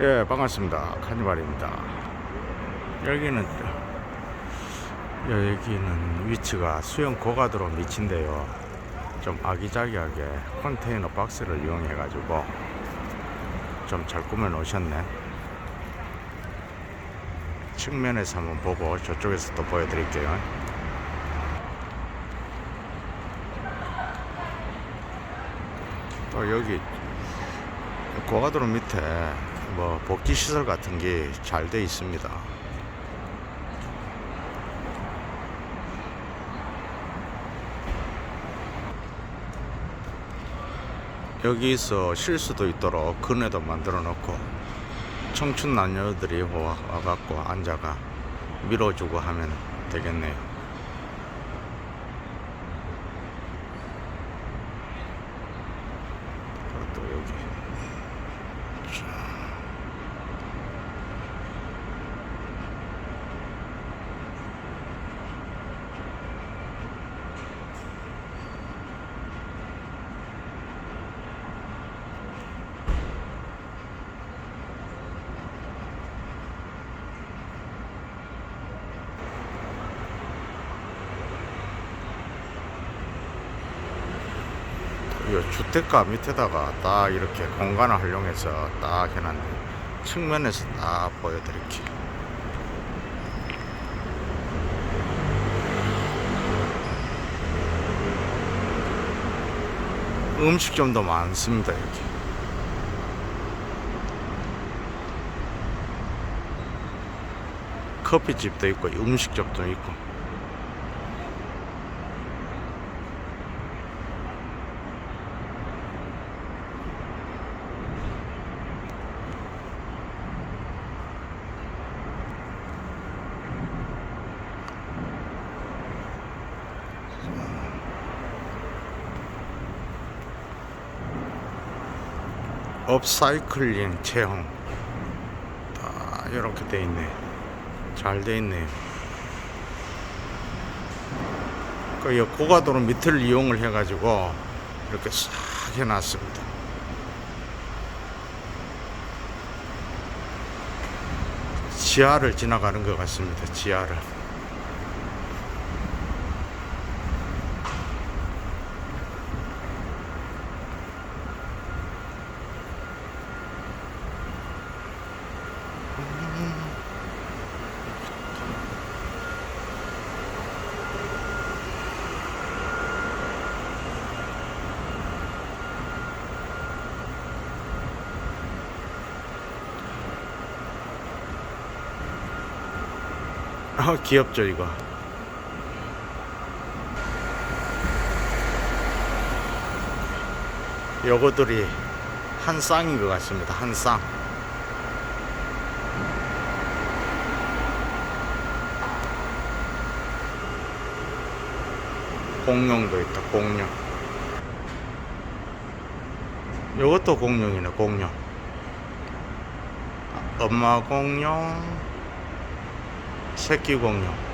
예, 반갑습니다. 카니발입니다. 여기는 여기는 위치가 수영 고가도로 밑인데요. 좀 아기자기하게 컨테이너 박스를 이용해 가지고 좀 잘 꾸며 놓으셨네. 측면에서 한번 보고 저쪽에서 또 보여드릴게요. 또 여기 고가도로 밑에 뭐 복지 시설 같은 게 잘 돼 있습니다. 여기서 쉴 수도 있도록 그네도 만들어 놓고 청춘 남녀들이 와- 와갖고 앉아가 밀어주고 하면 되겠네요. 또 여기 이 주택가 밑에다가 딱 이렇게 공간을 활용해서 딱 해놨네. 측면에서 딱 보여드릴게요. 음식점도 많습니다, 여기. 커피집도 있고, 음식점도 있고. 업사이클링 체험. 다 이렇게 돼 있네. 잘 돼 있네요 그 여- 고가도로 밑을 이용을 해 가지고 이렇게 싹 해놨습니다. 지하를 지나가는 것 같습니다 지하를 아 귀엽죠 이거. 요거들이 한 쌍인 것 같습니다 한쌍. 공룡도 있다 공룡. 요것도 공룡이네 공룡. 엄마 공룡 새끼 공룡